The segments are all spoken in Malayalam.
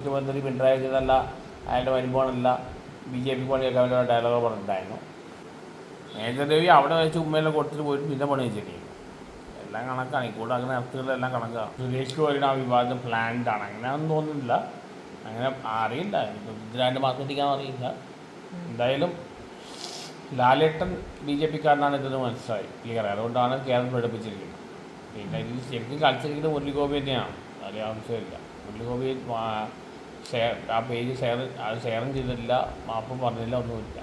മുഖ്യമന്ത്രി പിണറായി വിജയനല്ല അയാളുടെ വരുമ്പോഴല്ല ബി ജെ പി പണിയൊക്കെ അവരുടെ ഡയലോഗ് പറഞ്ഞിട്ടുണ്ടായിരുന്നു. മേഘദേവി അവിടെ വെച്ച് ഉമ്മയെല്ലാം കൊടുത്തിട്ട് പോയിട്ട് പിന്നെ പണി വെച്ചിരിക്കും എല്ലാം കണക്കാണ്. ഈ കൂടെ അങ്ങനെ അർത്ഥങ്ങളെല്ലാം കണക്കാണ്. സുരേഷ് ഗോപിയുടെ ആ വിവാദം പ്ലാൻഡ് ആണ്. അങ്ങനെയാണെന്ന് തോന്നുന്നില്ല. അങ്ങനെ അറിയില്ല. ഇതിനായിട്ട് മാർക്കറ്റിക്കാൻ അറിയില്ല. എന്തായാലും ലാലേട്ടൻ ബി ജെ പിക്കാരനാണ് ഇതെന്ന് മനസ്സിലായി. ക്ലിയർ അതുകൊണ്ടാണ് കേരളം പഠിപ്പിച്ചിരിക്കുന്നത് പിന്നെ ഇതിൽ ശരിക്കും കളിച്ചിരിക്കുന്നത് മുരളി ഗോപി തന്നെയാണ്. അതിൽ ആവശ്യമില്ല. മുരളിഗോപി ആ, ഷെയർ ആ പേജ് ഷെയർ അത് ഷെയറും ചെയ്തിട്ടില്ല മാപ്പും പറഞ്ഞില്ല ഒന്നുമില്ല.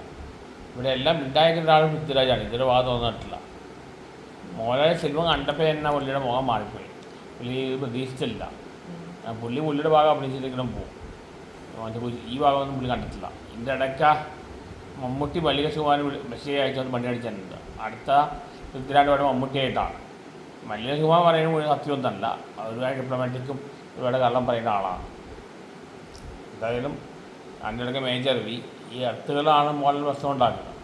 ഇവിടെ എല്ലാം ഉണ്ടായിരിക്കുന്ന ആൾ പൃഥ്വിരാജാണ്. ഇതൊരു വാദം തോന്നിട്ടില്ല മോഹൻലാൽ സിനിമ കണ്ടപ്പോൾ തന്നെ പുള്ളിയുടെ മുഖം മാറിപ്പോയി. പുള്ളി ഇത് പ്രതീക്ഷിച്ചില്ല. പുള്ളി പുള്ളിയുടെ ഭാഗം അഭിനയിച്ചിട്ടെങ്കിലും പോകും മറ്റേ ഈ ഭാഗമൊന്നും പുള്ളി കണ്ടിട്ടില്ല. ഇതിന്റെ ഇടയ്ക്ക മമ്മൂട്ടി വലിയ സുകുമാരൻ മെസ്സേജ് അയച്ചുകൊണ്ട് പണി അടിച്ചിട്ടുണ്ട്. അടുത്ത പൃഥ്വിരാജ് ഇവിടെ മമ്മൂട്ടിയായിട്ടാണ് മല്ലിക സുകുമാരൻ പറയുന്നത് സത്യമൊന്നല്ല അവരുമായി ഡിപ്ലോമാറ്റിക്കും ഇവിടെ കള്ളം പറയുന്ന ആളാണ്. എന്തായാലും ഇടയ്ക്ക് മേജർ വി ഈ എർത്തുകളാണ് മോഡൽ പ്രശ്നം ഉണ്ടാക്കുന്നത്.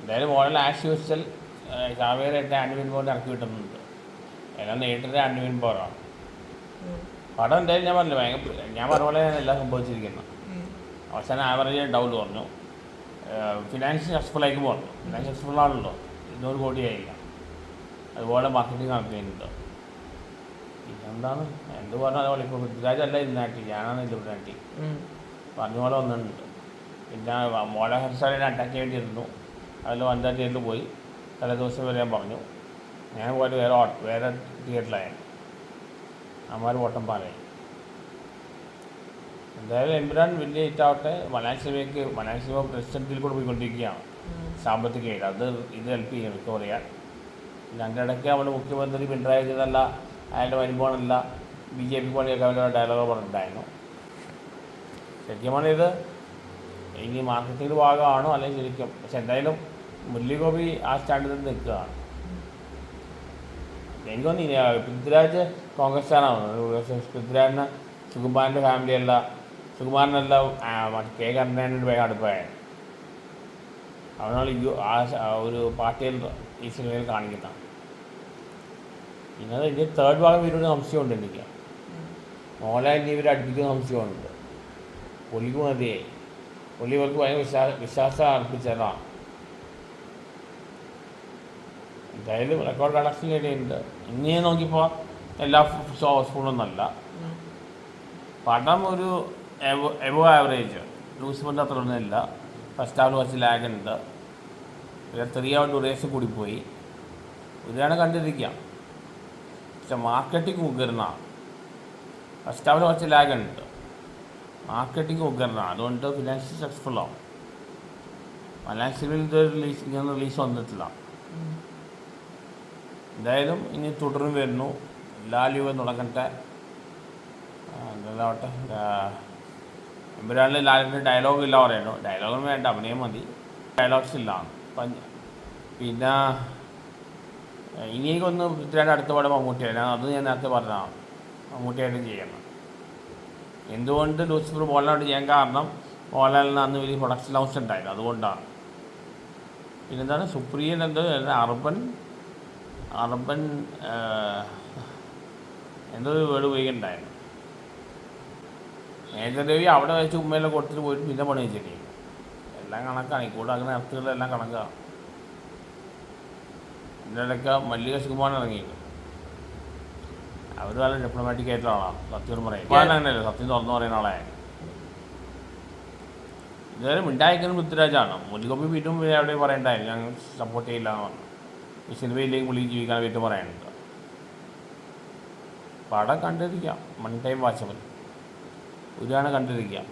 എന്തായാലും മോഡൽ ആസ് യൂസ്വൽ എട്ട് ആൻഡ്മിൻ ബോർഡ് ഇറക്കി വിട്ടുന്നുണ്ട് എല്ലാം നേരിട്ടത് ആൻഡ്മിൻ ബോർഡാണ് പടം എന്തായാലും ഞാൻ പറഞ്ഞില്ല ഭയങ്കര ഞാൻ പറഞ്ഞ പോലെ എല്ലാം സംഭവിച്ചിരിക്കുന്നത് അവസാനം ആവറേജ് ഡൗൺ പറഞ്ഞു ഫിനാൻസ് സക്സസ്ഫുള്ളായിട്ട് പോകണം ഫിനാൻഷ്യൽ ഫിനാൻസ് സക്സസ്ഫുൾ ആണല്ലോ. ഇരുന്നൂറ് കോടിയായില്ല. അതുപോലെ മാർക്കറ്റിംഗ് നടക്കുന്നുണ്ട് പിന്നെന്താണ് എന്ത് പറഞ്ഞാൽ ഇപ്പൊ ഇപ്പോൾ പൃഥ്വിരാജ് അല്ല ഇന്നാട്ടി ഞാനാണ് ഇതിനാട്ടി പറഞ്ഞ പോലെ വന്നിട്ടുണ്ട്. പിന്നെ മോളെ ഹെർസാലിനെ അറ്റാക്ക് ചെയ്യേണ്ടിയിരുന്നു. അതിൽ വനിതാ തിയേറ്ററിൽ പോയി. തലേ ദിവസം വരെ ഞാൻ പറഞ്ഞു. ഞാൻ പോയത് വേറെ വേറെ തിയേറ്ററിലായി അമ്മാർ ഓട്ടം പാലായി. എന്തായാലും എമ്പുരാൻ വലിയ ഹിറ്റാവട്ടെ മലയാള സിനിമയ്ക്ക് മലയാള സിനിമ പ്രതിസന്ധിയിൽ കൂടെ പോയിക്കൊണ്ടിരിക്കുകയാണ്. സാമ്പത്തികമായിട്ട്. അത് ഇത് ഹെൽപ്പ് ചെയ്യും വിക്ടോറിയ പിന്നെ അതിന്റെ ഇടയ്ക്ക് നമ്മുടെ മുഖ്യമന്ത്രി പിണറായി വിജയനല്ല അയാളുടെ വരുമ്പോഴല്ല ബി ജെ പി പോലെയൊക്കെ അവരുടെ ഡയലോഗ് പറഞ്ഞിട്ടുണ്ടായിരുന്നു ശരിക്കും ഇത് ഇനി മാർക്കറ്റിംഗ് ഭാഗമാണോ? അല്ലെങ്കിൽ ശരിക്കും പക്ഷെ എന്തായാലും മുല്ലിഗോപി ആ സ്റ്റാൻഡിൽ നിന്ന് നിൽക്കുകയാണ്. എനിക്ക് തോന്നി പൃഥ്വിരാജ് കോൺഗ്രസ്സുകാരാണ് പൃഥ്വിരാജിന് സുകുമാരന്റെ ഫാമിലിയല്ല സുകുമാരനല്ല കെ കരുണാകരന്റെ വേഗം അടുപ്പായ. അവനാണ് ഒരു പാർട്ടിയിൽ ഈ സിനിമയിൽ കാണിക്കുന്ന പിന്നെ അത് ഇനി തേർഡ് ഭാഗം വരുന്ന സംശയമുണ്ട് എനിക്ക് മോഹൻലാലിനെ ഇവർ അടുപ്പിക്കുന്ന സംശയമുണ്ട്. പുള്ളിക്ക് മതിയായി. പുള്ളി ഇവർക്ക് ഭയങ്കര വിശ്വാസ വിശ്വാസം അർപ്പിച്ചതാണ് എന്തായാലും റെക്കോർഡ് കളക്ഷൻ ഇടയുണ്ട് ഇനി നോക്കിയപ്പോൾ എല്ലാ ഹൗസ്ഫുള്ളൊന്നല്ല പടം ഒരു എവോ എവോ ആവറേജ് ലൂസിഫറിന്റെ അത്ര ഒന്നുമില്ല. ഫസ്റ്റ് ഹാഫ് കുറച്ച് ലാഗ് ഉണ്ട്. പിന്നെ ത്രീ അവർ ഡ്യൂറേഷൻ കൂടിപ്പോയി. ഇതാണ് കണ്ടിരിക്കാം. പക്ഷെ മാർക്കറ്റിംഗ് ഉഗ്രന. ഫസ്റ്റ് ഹാഫിൽ കുറച്ച് ലാഗ് ഉണ്ട്. മാർക്കറ്റിംഗ് ഉഗ്രന. അതുകൊണ്ട് ഫിനാൻഷ്യൽ സക്സസ്ഫുൾ ആവും. മലയാള സിനിമയിൽ ഇത് റിലീസ് ഇങ്ങനെ റിലീസ് വന്നിട്ടില്ല. എന്തായാലും ഇനി തുടർന്ന് വരുന്നു. ലാലിവ് തുടങ്ങട്ടെ. എന്താവട്ടെ എമ്പുരാളിൽ ലാലിന്റെ ഡയലോഗ് ഇല്ല പറയുന്നു. ഡയലോഗും വേണ്ട. അഭിനയം മതി. ഡയലോഗ്സ് ഇല്ല. പിന്നെ ഇനി എനിക്കൊന്ന് പൃഥ്വിരാജ് അടുത്ത പടം മമ്മൂട്ടിയാണ് ഞാൻ അത് ഞാൻ നേരത്തെ പറഞ്ഞതാണ് മമ്മൂട്ടിയായിട്ട് ചെയ്യണം. എന്തുകൊണ്ട് ലൂസിഫർ മോഹൻലാലോട്ട് ചെയ്യാൻ കാരണം മോഹൻലാലിന് അന്ന് വലിയ പ്രൊഡക്ഷൻ ഹൗസ് ഉണ്ടായിരുന്നു. അതുകൊണ്ടാണ്. പിന്നെന്താണ്? സുപ്രിയൻ എന്ത്? അർബൻ? അർബൻ എന്തോ ഒരു വേർഡ് ഉപയോഗിക്കുന്നുണ്ടായിരുന്നു മേഘദേവി അവിടെ വെച്ച് ഉമ്മയെല്ലാം കൊടുത്തിട്ട് പോയിട്ട് പിന്നെ പണി വെച്ചിരിക്കും എല്ലാം കണക്കാണ്. ഈ കൂടെ അങ്ങനെ അർത്ഥങ്ങളെല്ലാം കണക്കാണ് ഇതിന്റെ ഇടയ്ക്ക് മല്ലിക സുകുമാരൻ ഇറങ്ങിയിരിക്കും അവർ നല്ല ഡിപ്ലോമാറ്റിക് ആയിട്ടുള്ള ആളാണ് സത്യം പറയും. ഞാൻ അങ്ങനെയല്ലേ സത്യം തുറന്നു പറയുന്ന ആളെ ഇതുവരെ മിണ്ടായിക്കുന്ന പൃഥ്വിരാജാണ്. മുല്ലിക്കൊപ്പി വീട്ടും അവിടെ പറയണ്ടായിരുന്നു ഞങ്ങൾ സപ്പോർട്ട് ചെയ്യില്ല എന്ന് പറഞ്ഞു. ഈ സിനിമയിലേക്ക് പുള്ളി ജീവിക്കാൻ വീട്ടും പറയാനുണ്ട് പടം കണ്ടിരിക്കാം മൺ ടൈം വാച്ചബിൾ ഒരുപാട് കണ്ടിരിക്കാം.